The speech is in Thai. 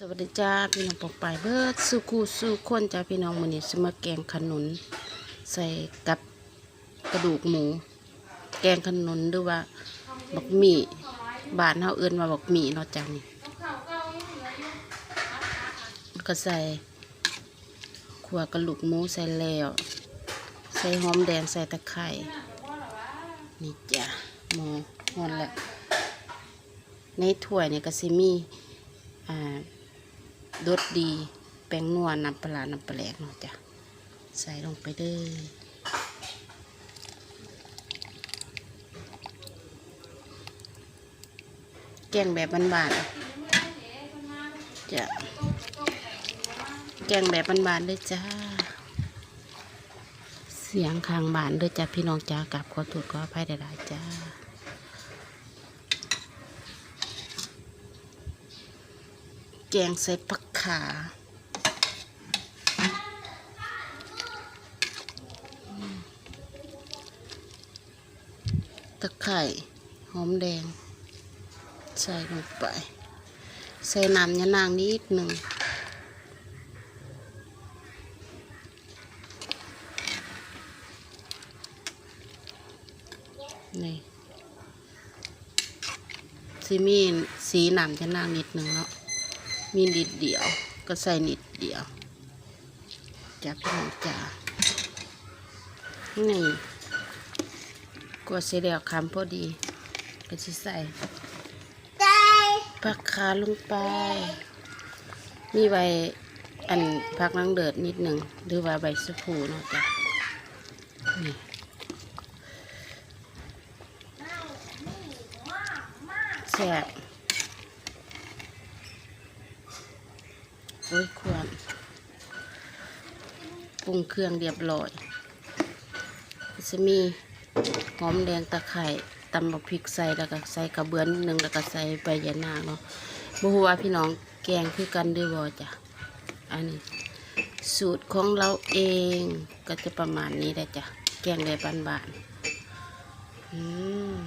สวัสดีจ้าพี่น้องปอกปลายเบิดสู้คู่สู้คนจ้าพี่น้องมือนี้สมาแกงขนุน ใส่กับกระดูกหมู แกงขนุนหรือว่าบักหมี่บานเฮาเอิ้นว่าบักหมี่เนาะจ้านี่ก็ใส่ขัวกระดูกหมูใส่แล้ว ใส่หอมแดงใส่ตะไคร้นี่จ้ะหมูฮอนแล้วในถ้วยเนี่ยก็สิมีอ่า รสดี แป้งนัวน้ำปลาน้ำปลาแหลกเนาะจ้ะ ใส่ลงไปเลยแกงแบบบานๆจ้ะ แกงแบบบานๆเลยจ้า เสียงข้างบานเลยจ้ะพี่น้องจ้ากับขอถูกขออภัยได้ๆจ้าแกงใส่ผัก ขา ตะไคร่หอมแดง ใส่ลงไป ใส่น้ำยะนางนิดหนึ่งนี่ซีมีสีหนำจะนางนิดหนึ่งเนาะ มีนิดเดียว ก็ใส่นิดเดียวจ้าพี่น้องจ้านี่กวดเสร็จแล้วคำพอดี ก็จะใส่ผักขาลงไป มีใบอันผักนังเดือดนิดหนึ่งหรือว่าใบสะพูเนาะจ้ะนี่แซ่บ โอ้ยควรปรุงเครื่องเรียบร้อยจะมีหอมแดงตะไคร่ตำบักพริกใส่แล้วก็ใส่กระเบือนนิดนึงแล้วก็ใส่ใบยะนางเนาะบ่ฮู้ว่าพี่น้องแกงคือกันด้วยบ่จ้ะอันนี้ สูตรของเราเองก็จะประมาณนี้แหละจ้ะแกงแบบบานๆอืม